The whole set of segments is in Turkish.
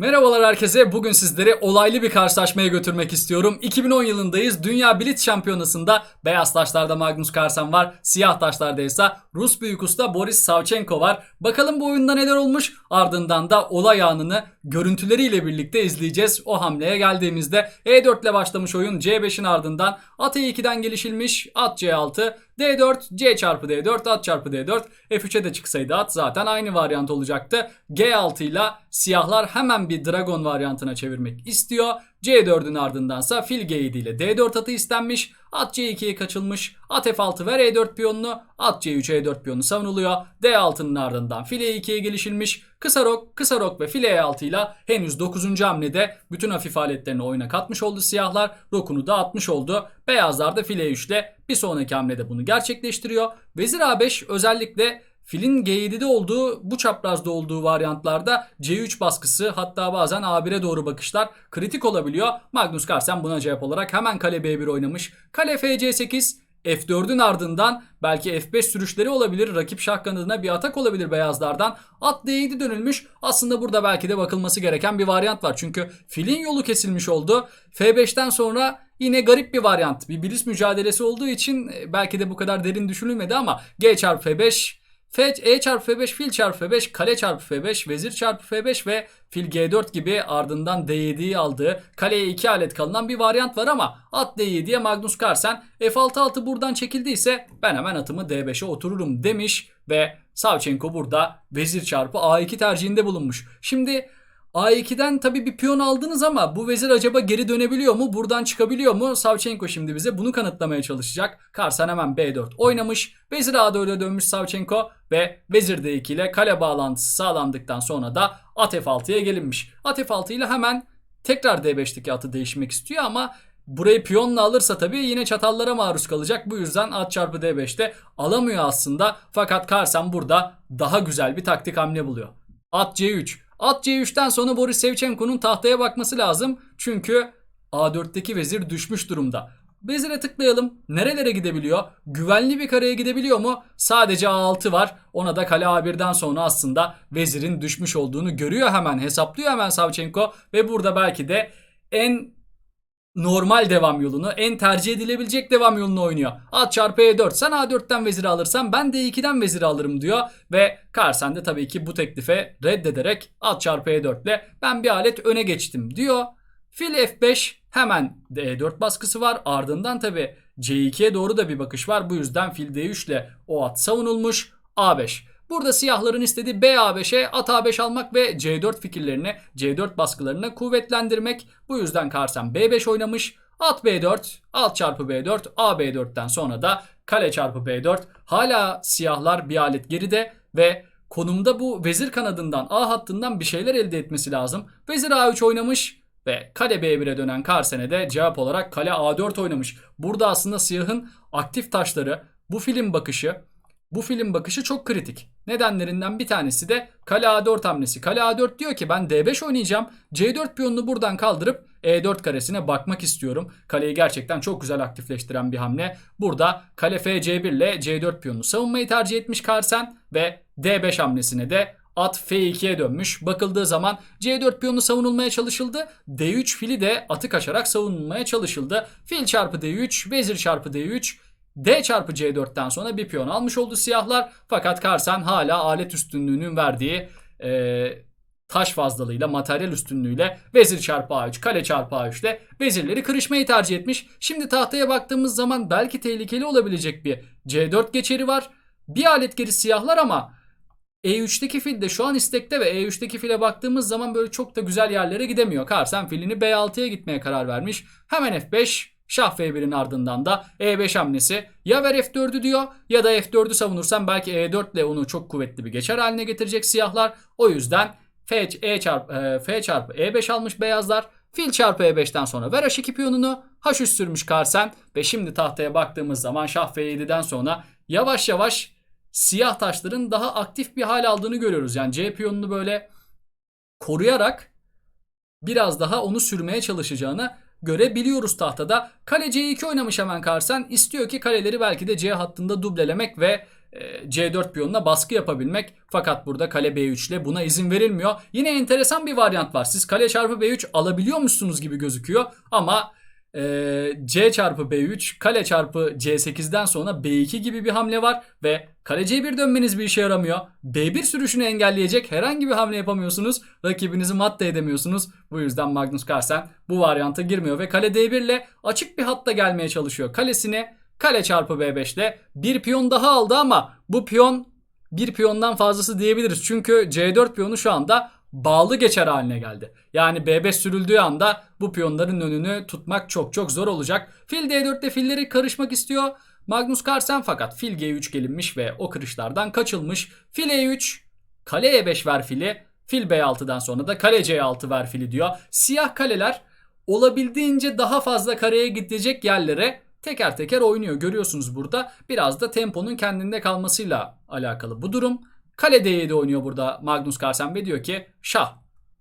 Merhabalar herkese. Bugün sizleri olaylı bir karşılaşmaya götürmek istiyorum. 2010 yılındayız. Dünya Blitz Şampiyonası'nda beyaz taşlarda Magnus Carlsen var. Siyah taşlarda ise Rus büyük usta Boris Savchenko var. Bakalım bu oyunda neler olmuş? Ardından da olay anını görüntüleriyle birlikte izleyeceğiz. O hamleye geldiğimizde E4 ile başlamış oyun C5'in ardından at E2'den gelişilmiş at C6 D4 C çarpı D4 at çarpı D4 F3'e de çıksaydı at zaten aynı varyant olacaktı. G6 ile siyahlar hemen bir dragon varyantına çevirmek istiyor. C4'ün ardındansa fil G7 ile D4 atı istenmiş. At C2'ye kaçılmış. At F6 ver E4 piyonunu. At C3 E4 piyonu savunuluyor. D6'nın ardından fil E2'ye gelişilmiş. Kısa rok, kısa rok ve fil E6 ile henüz 9. hamlede bütün hafif aletlerini oyuna katmış oldu siyahlar. Rokunu da atmış oldu. Beyazlar da fil E3 ile bir sonraki hamlede bunu gerçekleştiriyor. Vezir A5 özellikle Filin G7'de olduğu bu çaprazda olduğu varyantlarda C3 baskısı hatta bazen A1'e doğru bakışlar kritik olabiliyor. Magnus Carlsen buna cevap olarak hemen kale B1 oynamış. Kale FC8 F4'ün ardından belki F5 sürüşleri olabilir. Rakip şah kanadına bir atak olabilir beyazlardan. At D7 dönülmüş. Aslında burada belki de bakılması gereken bir varyant var. Çünkü filin yolu kesilmiş oldu. F5'ten sonra yine garip bir varyant. Bir bilis mücadelesi olduğu için e, belki de bu kadar derin düşünülmedi ama G çarpı F5 F, E çarpı F5, fil çarpı F5, kale çarpı F5, vezir çarpı F5 ve fil G4 gibi ardından D7'yi aldığı kaleye 2 alet kalınan bir varyant var ama at D7'ye Magnus Carlsen F6 altı buradan çekildiyse ben hemen atımı D5'e otururum demiş ve Savchenko burada vezir çarpı A2 tercihinde bulunmuş. Şimdi A2'den tabii bir piyon aldınız ama bu vezir acaba geri dönebiliyor mu? Buradan çıkabiliyor mu? Savchenko şimdi bize bunu kanıtlamaya çalışacak. Karsan hemen B4 oynamış. Vezir A4'e dönmüş Savchenko ve vezir D2 ile kale bağlantısı sağlandıktan sonra da at F6'ya gelinmiş. At F6 ile hemen tekrar D5'teki atı değişmek istiyor ama Burayı piyonla alırsa tabii yine çatallara maruz kalacak. Bu yüzden at çarpı D5'te alamıyor aslında. Fakat Karsan burada daha güzel bir taktik hamle buluyor. At C3. At C3'ten sonra Boris Sevchenko'nun tahtaya bakması lazım. Çünkü A4'teki vezir düşmüş durumda. Vezire tıklayalım. Nerelere gidebiliyor? Güvenli bir kareye gidebiliyor mu? Sadece A6 var. Ona da kale A1'den sonra aslında vezirin düşmüş olduğunu görüyor hemen. Hesaplıyor hemen Savchenko. Ve burada belki de en normal devam yolunu, en tercih edilebilecek devam yolunu oynuyor. At çarpı E4 sen A4'ten veziri alırsan ben D2'den veziri alırım diyor. Ve Carlsen de tabii ki bu teklife reddederek at çarpı E4 ile ben bir alet öne geçtim diyor. Fil F5 hemen D4 baskısı var. Ardından tabii C2'ye doğru da bir bakış var. Bu yüzden fil D3 ile o at savunulmuş. A5. Burada siyahların istediği BA5'e at A5 almak ve C4 fikirlerini, C4 baskılarını kuvvetlendirmek. Bu yüzden Carlsen B5 oynamış. At B4, alt çarpı B4, A B4'ten sonra da kale çarpı B4. Hala siyahlar bir alet geride ve konumda bu vezir kanadından A hattından bir şeyler elde etmesi lazım. Vezir A3 oynamış ve kale B1'e dönen Carlsen'e de cevap olarak kale A4 oynamış. Burada aslında siyahın aktif taşları, bu film bakışı, bu film bakışı çok kritik. Nedenlerinden bir tanesi de kale A4 hamlesi. Kale A4 diyor ki ben D5 oynayacağım. C4 piyonunu buradan kaldırıp E4 karesine bakmak istiyorum. Kaleyi gerçekten çok güzel aktifleştiren bir hamle. Burada kale FC1 ile C4 piyonunu savunmayı tercih etmiş Carlsen ve D5 hamlesine de at F2'ye dönmüş. Bakıldığı zaman C4 piyonu savunulmaya çalışıldı. D3 fili de atı kaçarak savunulmaya çalışıldı. Fil çarpı D3, vezir çarpı D3, D çarpı C4'ten sonra bir piyon almış oldu siyahlar. Fakat Carlsen hala alet üstünlüğünün verdiği e, taş fazlalığıyla, materyal üstünlüğüyle vezir çarpı A3, kale çarpı A3 ile vezirleri kırışmayı tercih etmiş. Şimdi tahtaya baktığımız zaman belki tehlikeli olabilecek bir C4 geçeri var. Bir alet geri siyahlar ama E3'teki fil de şu an istekte ve E3'teki file baktığımız zaman böyle çok da güzel yerlere gidemiyor. Carlsen filini B6'ya gitmeye karar vermiş. Hemen F5, Şah F1'in ardından da E5 hamlesi. Ya ver F4'ü diyor ya da F4'ü savunursan belki E4 ile onu çok kuvvetli bir geçer haline getirecek siyahlar. O yüzden F, e çarpı, e, F çarpı E5 almış beyazlar. Fil çarpı E5'ten sonra ver H2 piyonunu. H3 sürmüş Carlsen ve şimdi tahtaya baktığımız zaman Şah F7'den sonra yavaş yavaş siyah taşların daha aktif bir hal aldığını görüyoruz. Yani C piyonunu böyle koruyarak biraz daha onu sürmeye çalışacağını görebiliyoruz tahtada. Kale C2 oynamış hemen Carlsen. İstiyor ki kaleleri belki de C hattında dublelemek ve e, C4 piyonuna baskı yapabilmek. Fakat burada kale B3 ile buna izin verilmiyor. Yine enteresan bir varyant var. Siz kale çarpı B3 alabiliyormuşsunuz gibi gözüküyor ama e, C çarpı B3 kale çarpı C8'den sonra B2 gibi bir hamle var ve kale C1 dönmeniz bir işe yaramıyor. B1 sürüşünü engelleyecek herhangi bir hamle yapamıyorsunuz. Rakibinizi mat da edemiyorsunuz. Bu yüzden Magnus Carlsen bu varyanta girmiyor ve kale D1 ile açık bir hatta gelmeye çalışıyor. Kalesine kale çarpı B5 ile bir piyon daha aldı ama bu piyon bir piyondan fazlası diyebiliriz. Çünkü C4 piyonu şu anda bağlı geçer haline geldi. Yani B5 sürüldüğü anda bu piyonların önünü tutmak çok çok zor olacak. Fil D4'te filleri karışmak istiyor. Magnus Carlsen fakat fil G3 gelinmiş ve o kırışlardan kaçılmış. Fil E3, kale E5 ver fili, fil B6'dan sonra da kale C6 ver fili diyor. Siyah kaleler olabildiğince daha fazla kareye gidecek yerlere teker teker oynuyor. Görüyorsunuz burada biraz da temponun kendinde kalmasıyla alakalı bu durum. Kale D7 oynuyor burada Magnus Carlsen ve diyor ki şah.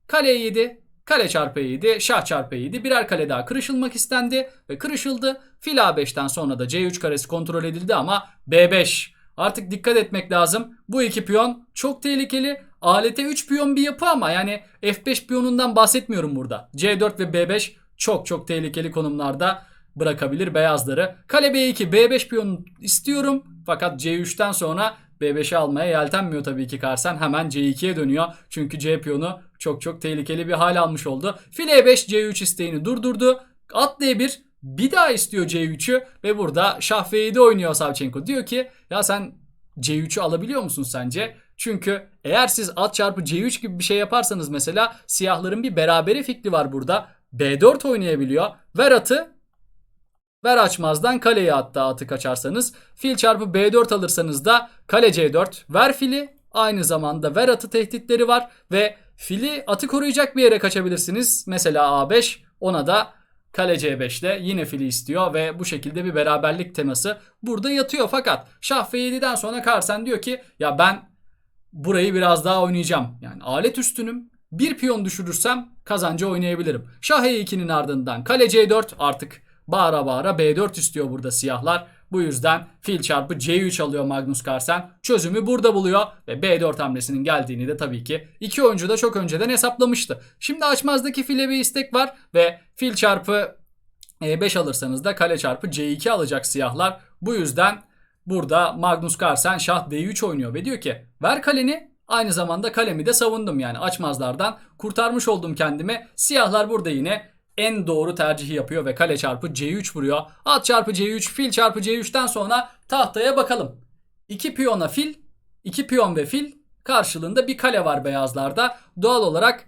Kale E7, kale çarpı E7, şah çarpı E7 birer kale daha kırışılmak istendi ve kırışıldı. Fil A5'ten sonra da C3 karesi kontrol edildi ama B5. Artık dikkat etmek lazım. Bu iki piyon çok tehlikeli. Alete 3 piyon bir yapı ama yani F5 piyonundan bahsetmiyorum burada. C4 ve B5 çok çok tehlikeli konumlarda bırakabilir beyazları. Kale B2, B5 piyonu istiyorum. Fakat C3'ten sonra B5'i almaya yeltenmiyor tabii ki Karsen. Hemen C2'ye dönüyor. Çünkü C piyonu çok çok tehlikeli bir hal almış oldu. Fil E5 C3 isteğini durdurdu. At D1 bir daha istiyor C3'ü ve burada şah V7 oynuyor Savchenko. Diyor ki ya sen C3'ü alabiliyor musun sence? Çünkü eğer siz at çarpı C3 gibi bir şey yaparsanız mesela siyahların bir beraberi fikri var burada. B4 oynayabiliyor. Ver atı Ver açmazdan kaleye hatta atı kaçarsanız. Fil çarpı B4 alırsanız da kale C4. Ver fili. Aynı zamanda ver atı tehditleri var. Ve fili atı koruyacak bir yere kaçabilirsiniz. Mesela A5 ona da kale C5 ile yine fili istiyor ve bu şekilde bir beraberlik teması burada yatıyor. Fakat şah F7'den sonra Carlsen diyor ki ya ben burayı biraz daha oynayacağım. Yani alet üstünüm. Bir piyon düşürürsem kazancı oynayabilirim. Şah E2'nin ardından kale C4 artık bağıra bağıra B4 istiyor burada siyahlar. Bu yüzden fil çarpı C3 alıyor Magnus Carlsen. Çözümü burada buluyor ve B4 hamlesinin geldiğini de tabii ki iki oyuncu da çok önceden hesaplamıştı. Şimdi açmazdaki file bir istek var ve fil çarpı E5 alırsanız da kale çarpı C2 alacak siyahlar. Bu yüzden burada Magnus Carlsen şah D3 oynuyor ve diyor ki ver kaleni aynı zamanda kalemi de savundum yani açmazlardan kurtarmış oldum kendimi. Siyahlar burada yine en doğru tercihi yapıyor ve kale çarpı C3 vuruyor. At çarpı C3, fil çarpı C3'ten sonra tahtaya bakalım. 2 piyona fil, 2 piyon ve fil karşılığında bir kale var beyazlarda. Doğal olarak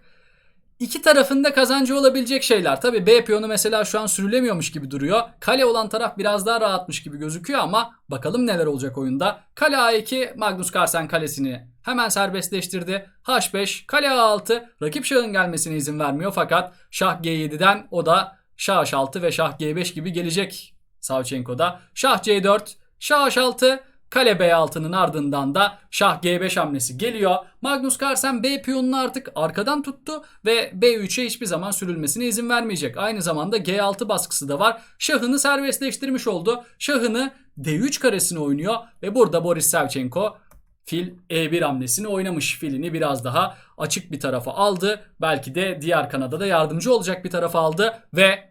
iki tarafında kazancı olabilecek şeyler. Tabi B piyonu mesela şu an sürülemiyormuş gibi duruyor. Kale olan taraf biraz daha rahatmış gibi gözüküyor ama bakalım neler olacak oyunda. Kale A2 Magnus Carlsen kalesini hemen serbestleştirdi. H5 kale A6 rakip şahın gelmesine izin vermiyor fakat şah G7'den o da şah H6 ve şah G5 gibi gelecek Savchenko'da. Şah C4 şah H6 Kale B6'nın ardından da şah G5 hamlesi geliyor. Magnus Carlsen B piyonunu artık arkadan tuttu ve B3'e hiçbir zaman sürülmesine izin vermeyecek. Aynı zamanda G6 baskısı da var. Şahını serbestleştirmiş oldu. Şahını D3 karesini oynuyor ve burada Boris Savchenko fil E1 hamlesini oynamış. Filini biraz daha açık bir tarafa aldı. Belki de diğer kanada da yardımcı olacak bir tarafa aldı ve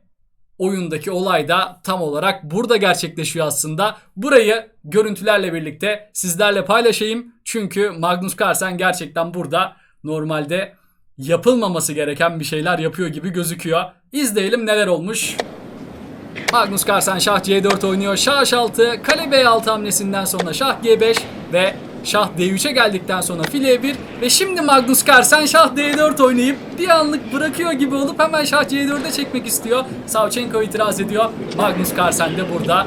oyundaki olay da tam olarak burada gerçekleşiyor aslında. Burayı görüntülerle birlikte sizlerle paylaşayım. Çünkü Magnus Carlsen gerçekten burada normalde yapılmaması gereken bir şeyler yapıyor gibi gözüküyor. İzleyelim neler olmuş. Magnus Carlsen şah C4 oynuyor. Şah H6, kale B6 hamlesinden sonra şah G5 ve Şah D3'e geldikten sonra file E1 ve şimdi Magnus Carlsen şah D4 oynayıp bir anlık bırakıyor gibi olup hemen şah C4'e çekmek istiyor. Savchenko itiraz ediyor. Magnus Carlsen de burada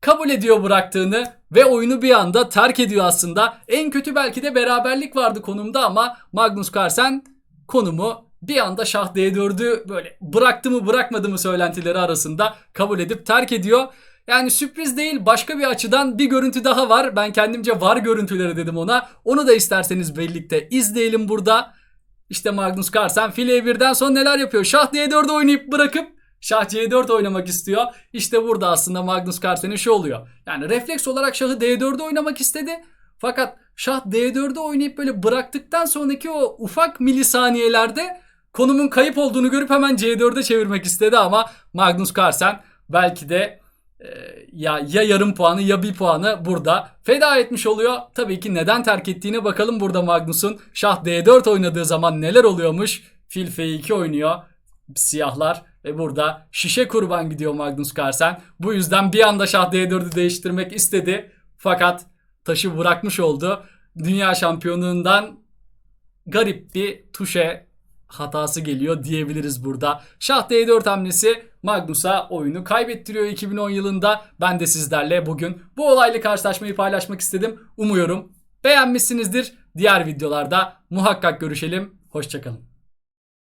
kabul ediyor bıraktığını ve oyunu bir anda terk ediyor aslında. En kötü belki de beraberlik vardı konumda ama Magnus Carlsen konumu bir anda şah D4'ü böyle bıraktı mı bırakmadı mı söylentileri arasında kabul edip terk ediyor. Yani sürpriz değil başka bir açıdan bir görüntü daha var. Ben kendimce var görüntüleri dedim ona. Onu da isterseniz birlikte izleyelim burada. İşte Magnus Carlsen file 1'den sonra neler yapıyor? Şah D4'e oynayıp bırakıp Şah C4 oynamak istiyor. İşte burada aslında Magnus Carlsen'in şu oluyor. Yani refleks olarak şahı D4'e oynamak istedi. Fakat şah D4'e oynayıp böyle bıraktıktan sonraki o ufak milisaniyelerde konumun kayıp olduğunu görüp hemen C4'e çevirmek istedi ama Magnus Carlsen belki de ya ya yarım puanı ya bir puanı burada feda etmiş oluyor. Tabii ki neden terk ettiğine bakalım burada Magnus'un şah D4 oynadığı zaman neler oluyormuş. Fil F2 oynuyor siyahlar ve burada şişe kurban gidiyor Magnus Carlsen. Bu yüzden bir anda şah D4'ü değiştirmek istedi. Fakat taşı bırakmış oldu. Dünya şampiyonluğundan garip bir tuşe hatası geliyor diyebiliriz burada. Şah D4 hamlesi Magnus'a oyunu kaybettiriyor 2010 yılında. Ben de sizlerle bugün bu olaylı karşılaşmayı paylaşmak istedim. Umuyorum beğenmişsinizdir. Diğer videolarda muhakkak görüşelim. Hoşçakalın.